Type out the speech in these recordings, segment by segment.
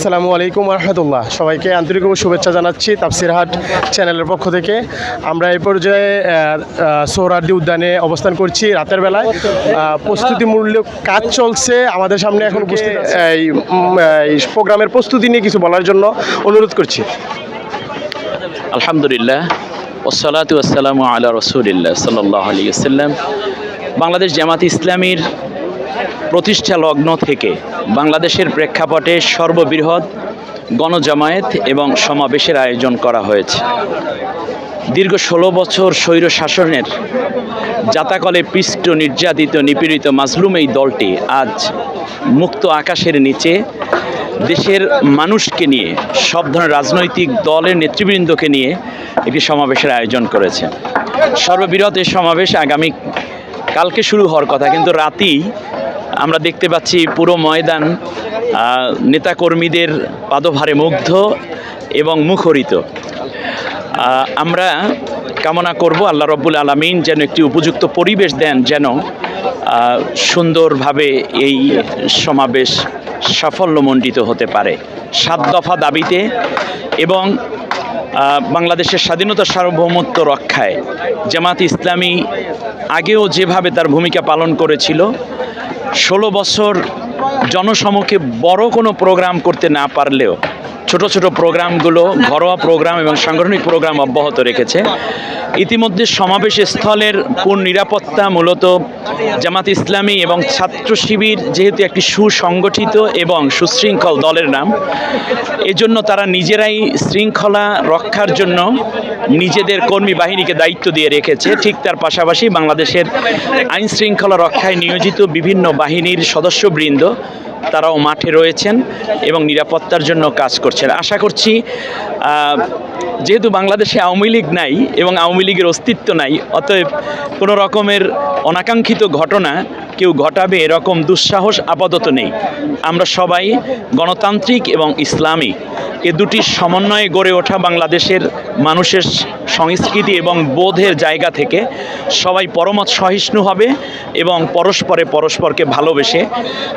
আসসালামু আলাইকুম রহমতুল্লাহ সবাইকে আন্তরিক শুভেচ্ছা জানাচ্ছি তাফসিরহাট চ্যানেলের পক্ষ থেকে। আমরা এই পর্যায়ে আহ, উদ্যানে অবস্থান করছি রাতের বেলায়। প্রস্তুতিমূলক কাজ চলছে। আমাদের সামনে এখন এই প্রোগ্রামের প্রস্তুতি নিয়ে কিছু বলার জন্য অনুরোধ করছি। আলহামদুলিল্লাহ। ওসালাতু আসসালামু আলা রসুলিল্লাহ সাল্লাহ আলী বাংলাদেশ জামাত ইসলামীর প্রতিষ্ঠা লগ্ন থেকে বাংলাদেশের প্রেক্ষাপটে সর্ববৃহৎ গণজামায়াত এবং সমাবেশের আয়োজন করা হয়েছে। দীর্ঘ ষোলো বছর স্বৈর শাসনের জাতাকলে পিষ্ট নির্যাতিত নিপীড়িত মাজলুম এই দলটি আজ মুক্ত আকাশের নিচে দেশের মানুষকে নিয়ে, সব ধরনের রাজনৈতিক দলের নেতৃবৃন্দকে নিয়ে একটি সমাবেশের আয়োজন করেছে। সর্ববৃহৎ এই সমাবেশ আগামী কালকে শুরু হওয়ার কথা, কিন্তু রাতেই আমরা দেখতে পাচ্ছি পুরো ময়দান নেতাকর্মীদের পাদভারে মুগ্ধ এবং মুখরিত। আমরা কামনা করব আল্লাহ রব্বুল আলমিন যেন একটি উপযুক্ত পরিবেশ দেন যেন সুন্দরভাবে এই সমাবেশ সাফল্যমণ্ডিত হতে পারে। সাত দফা দাবিতে এবং বাংলাদেশের স্বাধীনতা সার্বভৌমত্ব রক্ষায় জামাত ইসলামী আগেও যেভাবে তার ভূমিকা পালন করেছিল ষোলো বছর জনসমক্ষে বড় কোনো প্রোগ্রাম করতে না পারলেও ছোট ছোট প্রোগ্রামগুলো, ঘরোয়া প্রোগ্রাম এবং সাংগঠনিক প্রোগ্রাম অব্যাহত রেখেছে। ইতিমধ্যে সমাবেশ স্থলের নিরাপত্তা মূলত জামাত ইসলামী এবং ছাত্র শিবির যেহেতু একটি সুসংগঠিত এবং সুশৃঙ্খল দলের নাম, এজন্য তারা নিজেরাই শৃঙ্খলা রক্ষার জন্য নিজেদের কর্মী বাহিনীকে দায়িত্ব দিয়ে রেখেছে। ঠিক তার পাশাপাশি বাংলাদেশের আইন শৃঙ্খলা রক্ষায় নিয়োজিত বিভিন্ন বাহিনীর সদস্যবৃন্দ, তারাও মাঠে রয়েছেন এবং নিরাপত্তার জন্য কাজ করছেন। আশা করছি যেহেতু বাংলাদেশে আওয়ামী লীগ নাই এবং আওয়ামী লীগের অস্তিত্ব নাই, অতএব কোনো রকমের অনাকাঙ্ক্ষিত ঘটনা কেউ ঘটাবে এরকম দুঃসাহস আপাতত নেই। আমরা সবাই গণতান্ত্রিক এবং ইসলামী এ দুটি সমন্বয়ে গড়ে ওঠা বাংলাদেশের মানুষের সংস্কৃতি এবং বোধের জায়গা থেকে সবাই পরমত সহিষ্ণু হবে এবং পরস্পরে পরস্পরকে ভালোবেসে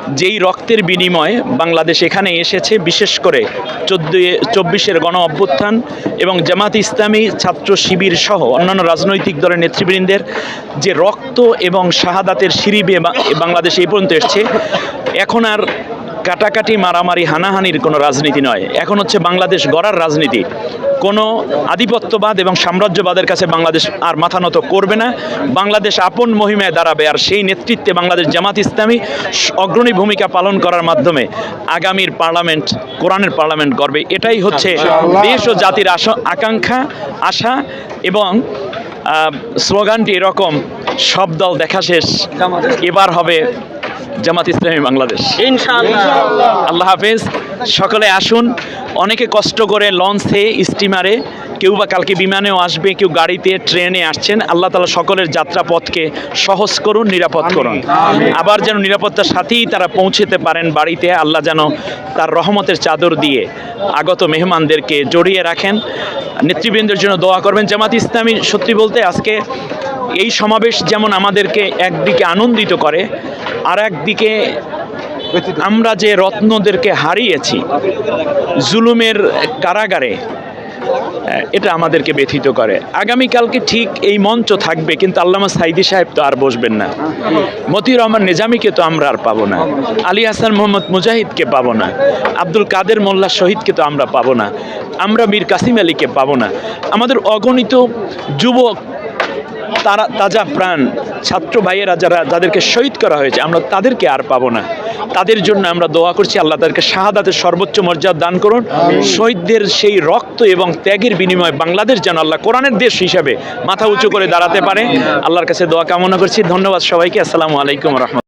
যেই রক্তের বিনিময়ে বাংলাদেশ এখানে এসেছে, বিশেষ করে চোদ্দ চব্বিশের গণ অভ্যুত্থান এবং জামাত ইসলামী ছাত্র শিবির সহ অন্যান্য রাজনৈতিক দলের নেতৃবৃন্দের যে রক্ত এবং শাহাদাতের সিঁড়ি বেয়ে বা- বাংলাদেশ এই পর্যন্ত এসছে, এখন আর কাটাকাটি মারামারি হানাহানির কোনো রাজনীতি নয়। এখন হচ্ছে বাংলাদেশ গড়ার রাজনীতি। কোনো আধিপত্যবাদ এবং সাম্রাজ্যবাদের কাছে বাংলাদেশ আর মাথা নত করবে না। বাংলাদেশ আপন মহিমায় দাঁড়াবে আর সেই নেতৃত্বে বাংলাদেশ জামাত ইসলামী অগ্রণী ভূমিকা পালন করার মাধ্যমে আগামীর পার্লামেন্ট কোরআনের পার্লামেন্ট গড়বে। এটাই হচ্ছে দেশ ও জাতির আশা আকাঙ্ক্ষা আশা এবং স্লোগানটি এরকম সব দল দেখা শেষ এবার হবে জামাত ইসলামী বাংলাদেশ। আল্লাহ হাফেজ। সকলে আসুন। অনেকে কষ্ট করে লঞ্চে স্টিমারে কেউ বা কালকে বিমানেও আসবে কেউ গাড়িতে ট্রেনে আসছেন। আল্লাহ তালা সকলের যাত্রাপথকে সহজ করুন নিরাপদ করুন। আবার যেন নিরাপত্তার সাথেই তারা পৌঁছেতে পারেন বাড়িতে আল্লাহ যেন তার রহমতের চাদর দিয়ে আগত মেহমানদেরকে জড়িয়ে রাখেন। নেতৃবৃন্দের জন্য দোয়া করবেন। জামাত ইসলামী সত্যি বলতে আজকে এই সমাবেশ যেমন আমাদেরকে একদিকে আনন্দিত করে, আর একদিকে আমরা যে রত্নদেরকে হারিয়েছি, জুলুমের কারাগারে এটা আমাদেরকে ব্যথিত করে। আগামীকালকে ঠিক এই মঞ্চ থাকবে, কিন্তু আল্লামা সাইদি সাহেব তো আর বসবেন না। মতিউর রহমান নিজামীকে তো আমরা আর পাবো না। আলী হাসান মোহাম্মদ মুজাহিদকে পাবো না। আব্দুল কাদের মোল্লা শহীদকে তো আমরা পাবো না। আমরা মীর কাসিম আলীকে পাবো না। আমাদের অগণিত যুবক তারা তাজা প্রাণ ছাত্র ভাইয়েরা যারা যাদেরকে শহীদ করা হয়েছে আমরা তাদেরকে আর পাবো না। তাদের জন্য আমরা দোয়া করছি আল্লাহ তাদেরকে শাহাদাতের সর্বোচ্চ মর্যাদা দান করুন। শহীদদের সেই রক্ত এবং ত্যাগের বিনিময়ে বাংলাদেশ যেন আল্লাহ কোরআনের দেশ হিসাবে মাথা উঁচু করে দাঁড়াতে পারে। আল্লাহর কাছে দোয়া কামনা করছি। ধন্যবাদ সবাইকে। আসসালামু আলাইকুম রহমত